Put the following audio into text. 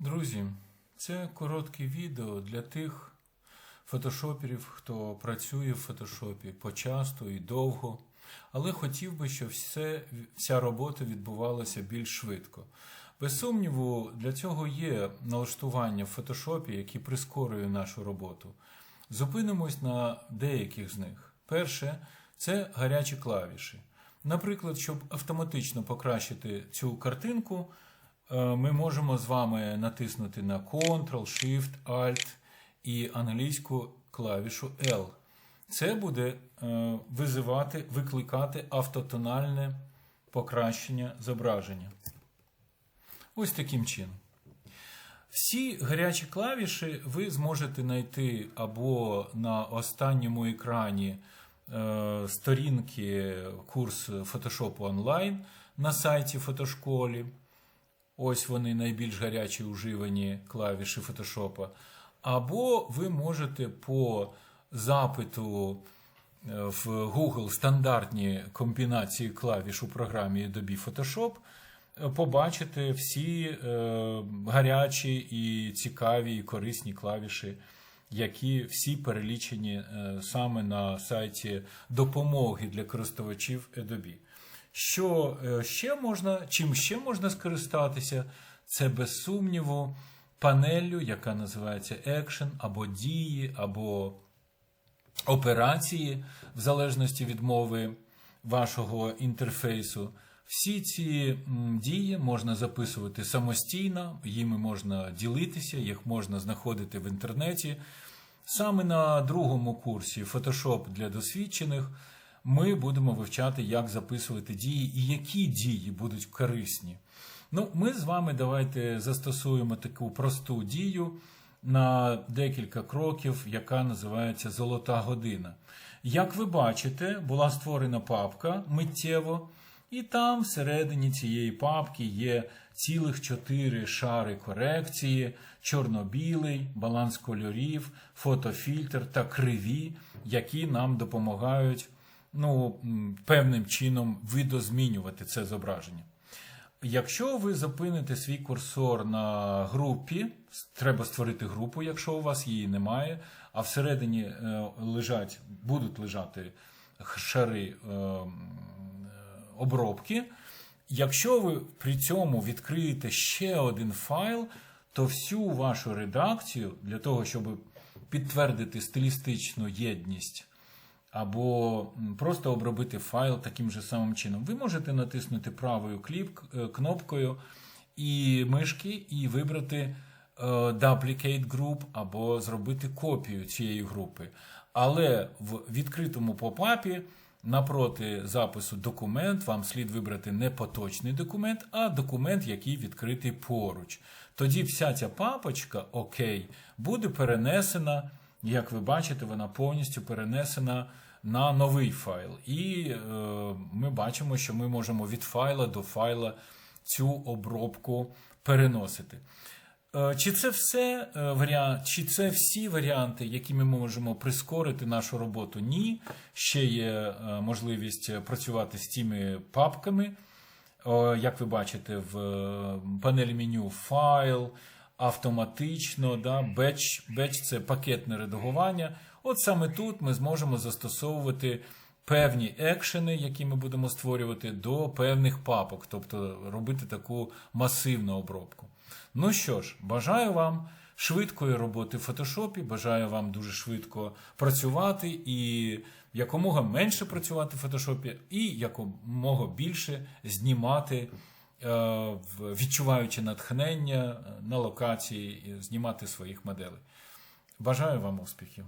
Друзі, це коротке відео для тих фотошоперів, хто працює в фотошопі почасто і довго, але хотів би, щоб все, вся робота відбувалася більш швидко. Без сумніву, для цього є налаштування в фотошопі, які прискорює нашу роботу. Зупинимось на деяких з них. Перше це гарячі клавіші. Наприклад, щоб автоматично покращити цю картинку, ми можемо з вами натиснути на Ctrl, Shift, Alt і англійську клавішу L. Це буде е, визивати, викликати автотональне покращення зображення. Ось таким чином. Всі гарячі клавіші ви зможете знайти або на останньому екрані е, сторінки курсу Photoshop онлайн на сайті фотошколі. Ось вони найбільш гарячі уживані клавіші Photoshop. Або ви можете по запиту е, в Google стандартні комбінації клавіш у програмі Adobe Photoshop е, побачити всі е, гарячі і цікаві і корисні клавіші, які всі перелічені саме на сайті допомоги для користувачів Adobe. Що е, ще можна, чим ще можна скористатися, це без сумніву панеллю, яка називається Action, або дії, або операції, в залежності від мови вашого інтерфейсу. Всі ці дії можна записувати самостійно, їми можна ділитися, їх можна знаходити в інтернеті. Саме на другому курсі Photoshop для досвідчених ми будемо вивчати, як записувати дії і які дії будуть корисні. Ну, ми з вами давайте застосуємо таку просту дію на декілька кроків, яка називається Золота година. Як ви бачите, була створена папка миттєво, і там всередині цієї папки є цілих чотири шари корекції: чорно-білий, баланс кольорів, фотофільтр та криві, які нам допомагають ну, певним чином видозмінювати це зображення. Якщо ви зупините свій курсор на групі, треба створити групу, якщо у вас її немає, а всередині е, лежать, будуть лежати шари е, обробки. Якщо ви при цьому відкриєте ще один файл, то всю вашу редакцію для того, щоб підтвердити стилістичну єдність або просто обробити файл таким же самим чином. Ви можете натиснути правою е, кнопкою і мишки і вибрати е, Duplicate Group або зробити копію цієї групи. Але в відкритому попапі напроти запису документ вам слід вибрати не поточний документ, а документ, який відкритий поруч. Тоді вся ця папочка ОК буде перенесена. Як ви бачите, вона повністю перенесена на новий файл. І е, ми бачимо, що ми можемо від файла до файла цю обробку переносити. Е, Чи це все е, варіант, чи це всі варіанти, які ми можемо прискорити нашу роботу? Ні. Ще є е, можливість працювати з тими папками. О, Як ви бачите, в е, панелі меню файл, автоматично, да, беч, беч це пакетне редагування. От саме тут ми зможемо застосовувати певні екшени, які ми будемо створювати, до певних папок, тобто робити таку масивну обробку. Ну що ж, бажаю вам швидкої роботи в фотошопі, бажаю вам дуже швидко працювати і якомога менше працювати в фотошопі, і якомога більше знімати, відчуваючи натхнення е, на локації, знімати своїх моделей. Бажаю вам успіхів!